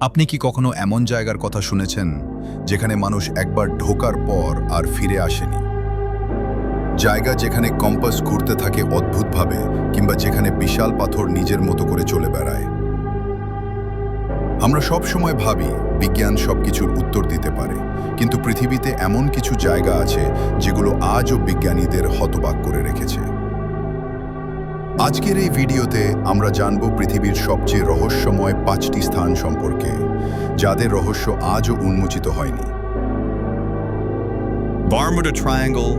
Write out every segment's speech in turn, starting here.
আপনি কি কখনো এমন জায়গার কথা শুনেছেন যেখানে মানুষ একবার ঢোকার পর আর ফিরে আসেনি? জায়গা যেখানে কম্পাস ঘুরতে থাকে অদ্ভুতভাবে কিংবা যেখানে বিশাল পাথর নিজের মতো করে চলে বেড়ায়। আমরা সব সময় ভাবি বিজ্ঞান সব কিছুর উত্তর দিতে পারে, কিন্তু পৃথিবীতে এমন কিছু জায়গা আছে যেগুলো আজও বিজ্ঞানীদের হতবাক করে রেখেছে। আজকের এই ভিডিওতে আমরা জানব পৃথিবীর সবচেয়ে রহস্যময় পাঁচটি স্থান সম্পর্কে, যাদের রহস্য আজও উন্মোচিত হয়নি। বার্মুডা ট্রায়াঙ্গল,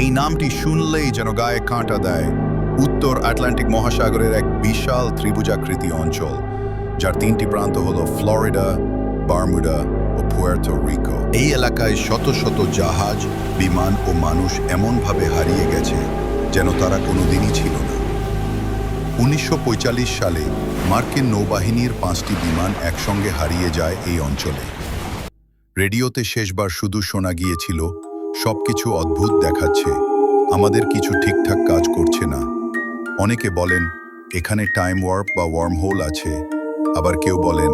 এই নামটি শুনলেই যেন গায়ে কাঁটা দেয়, উত্তর আটলান্টিক মহাসাগরের এক বিশাল ত্রিভুজাকৃতি অঞ্চল, যার তিনটি প্রান্ত হল ফ্লোরিডা, বার্মুডা ও পুয়ের্তো রিকো। এই এলাকায় শত শত জাহাজ, বিমান ও মানুষ এমনভাবে হারিয়ে গেছে যেন তারা কোনোদিনই ছিল না। উনিশশো পঁয়তাল্লিশ সালে মার্কিন নৌবাহিনীর পাঁচটি বিমান একসঙ্গে হারিয়ে যায় এই অঞ্চলে। রেডিওতে শেষবার শুধু শোনা গিয়েছিল, সবকিছু অদ্ভুত দেখাচ্ছে, আমাদের কিছু ঠিকঠাক কাজ করছে না। অনেকে বলেন, এখানে টাইম ওয়ার্প বা ওয়ার্ম হোল আছে। আবার কেউ বলেন,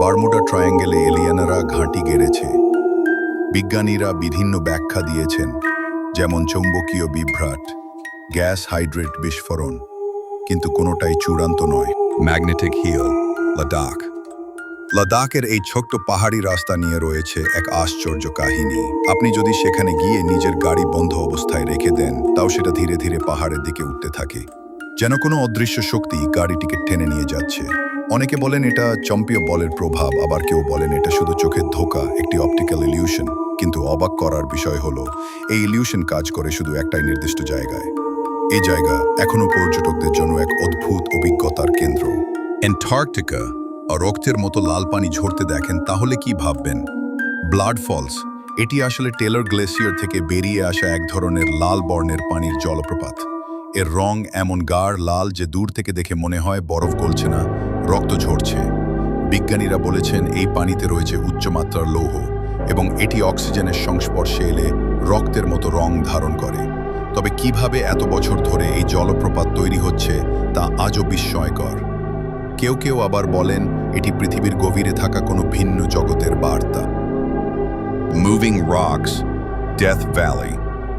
বারমুডা ট্রায়াঙ্গেলে এলিয়ানারা ঘাঁটি গেড়েছে। বিজ্ঞানীরা বিভিন্ন ব্যাখ্যা দিয়েছেন, যেমন চৌম্বকীয় বিভ্রাট, গ্যাস হাইড্রেট বিস্ফোরণ। কিন্তু কোনোটাই চূড়ান্ত নয়। ম্যাগনেটিক হিল লাদাখ লাদাখের এই ছোট্ট পাহাড়ি রাস্তা নিয়ে রয়েছে এক আশ্চর্য কাহিনী। আপনি যদি সেখানে গিয়ে নিজের গাড়ি বন্ধ অবস্থায় রেখে দেন, তাও সেটা ধীরে ধীরে পাহাড়ের দিকে উঠতে থাকে। যেন কোনো অদৃশ্য শক্তি গাড়িটিকে টেনে নিয়ে যাচ্ছে। অনেকে বলেন এটা চম্পীয় বলের প্রভাব, আবার কেউ বলেন এটা শুধু চোখের ধোকা, একটি অপটিক্যাল ইলিউশন কিন্তু অবাক করার বিষয় হলো, এই ইলিউশন কাজ করে শুধু একটাই নির্দিষ্ট জায়গায়। এই জায়গা এখনও পর্যটকদের জন্য এক অদ্ভুত অভিজ্ঞতার কেন্দ্র। অ্যান্টার্কটিকা, আর রক্তের মতো লাল পানি ঝরতে দেখেন, তাহলে কি ভাববেন? ব্লাড ফলস, এটি আসলে টেলর গ্লেসিয়ার থেকে বেরিয়ে আসা এক ধরনের লাল বর্ণের পানির জলপ্রপাত। এর রং এমন গাঢ় লাল যে দূর থেকে দেখে মনে হয় বরফ গলছে না, রক্ত ঝরছে। বিজ্ঞানীরা বলেছেন, এই পানিতে রয়েছে উচ্চমাত্রার লৌহ, এবং এটি অক্সিজেনের সংস্পর্শে এলে রক্তের মতো রং ধারণ করে। তবে কীভাবে এত বছর ধরে এই জলপ্রপাত তৈরি হচ্ছে তা আজও বিস্ময়কর। কেউ কেউ আবার বলেন, এটি পৃথিবীর গভীরে থাকা কোনো ভিন্ন জগতের বার্তা। মুভিং রক্স ডেথ ভ্যালি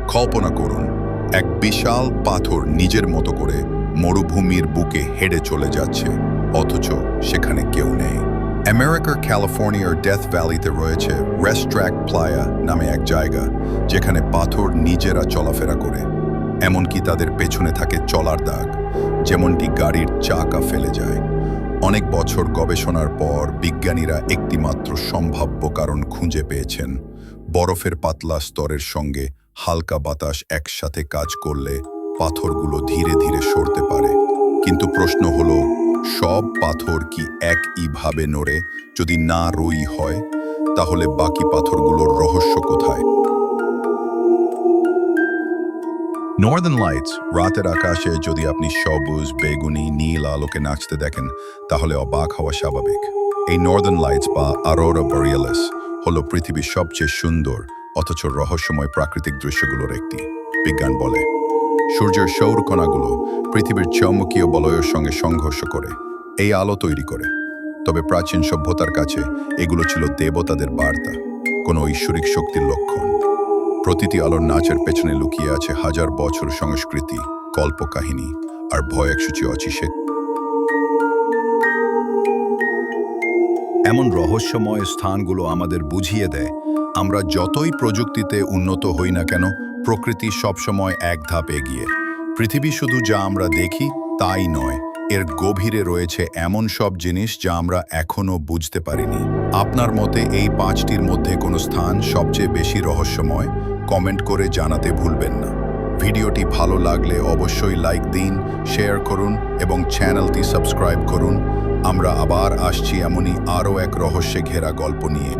কল্পনা করুন, এক বিশাল পাথর নিজের মতো করে মরুভূমির বুকে হেঁটে চলে যাচ্ছে, অথচ সেখানে কেউ নেই। আমেরিকার ক্যালিফোর্নিয়ার ডেথ ভ্যালিতে রয়েছে রেস্ট্র্যাক প্লায়া নামে এক জায়গা, যেখানে পাথর নিজেরা চলাফেরা করে। এমনকি তাদের পেছনে থাকে চলার দাগ, যেমনটি গাড়ির চাকা ফেলে যায়। অনেক বছর গবেষণার পর বিজ্ঞানীরা একটিমাত্র সম্ভাব্য কারণ খুঁজে পেয়েছেন, বরফের পাতলা স্তরের সঙ্গে হালকা বাতাস একসাথে কাজ করলে পাথরগুলো ধীরে ধীরে সরতে পারে। কিন্তু প্রশ্ন হলো সব পাথর কি একইভাবে নড়ে? যদি না রই হয়, তাহলে বাকি পাথরগুলোর রহস্য কোথায়? নর্দার্ন লাইটস রাতের আকাশে যদি আপনি সবুজ, বেগুনি, নীল আলোকে নাচতে দেখেন, তাহলে অবাক হওয়া স্বাভাবিক। এই নর্দার্ন লাইটস বা আরোরা বরিয়ালাস হলো পৃথিবীর সবচেয়ে সুন্দর, অথচ রহস্যময় প্রাকৃতিক দৃশ্যগুলোর একটি। বিজ্ঞান বলে, সূর্যের সৌর কণাগুলো পৃথিবীর চৌম্বকীয় বলয়ের সঙ্গে সংঘর্ষ করে, এই আলো তৈরি করে। তবে প্রাচীন সভ্যতার কাছে এগুলো ছিল দেবতাদের বার্তা, কোনো ঐশ্বরিক শক্তির লক্ষণ। প্রতিটি আলোর নাচের পেছনে লুকিয়ে আছে হাজার বছর সংস্কৃতি, কল্পকাহিনী আর ভয় একসূচি অচিষে এমন রহস্যময় স্থানগুলো আমাদের বুঝিয়ে দেয়, আমরা যতই প্রযুক্তিতে উন্নত হই না কেন, প্রকৃতি সবসময় এক ধাপ এগিয়ে। পৃথিবী শুধু যা আমরা দেখি, তাই নয়, এর গভীরে রয়েছে এমন সব জিনিস যা আমরা এখনও বুঝতে পারিনি। আপনার মতে এই পাঁচটির মধ্যে কোনো স্থান সবচেয়ে বেশি রহস্যময়? কমেন্ট করে জানাতে ভুলবেন না। ভিডিওটি ভালো লাগলে অবশ্যই লাইক দিন, শেয়ার করুন এবং চ্যানেলটি সাবস্ক্রাইব করুন। আমরা আবার আসছি এমনই আরও এক রহস্যে ঘেরা গল্প নিয়ে।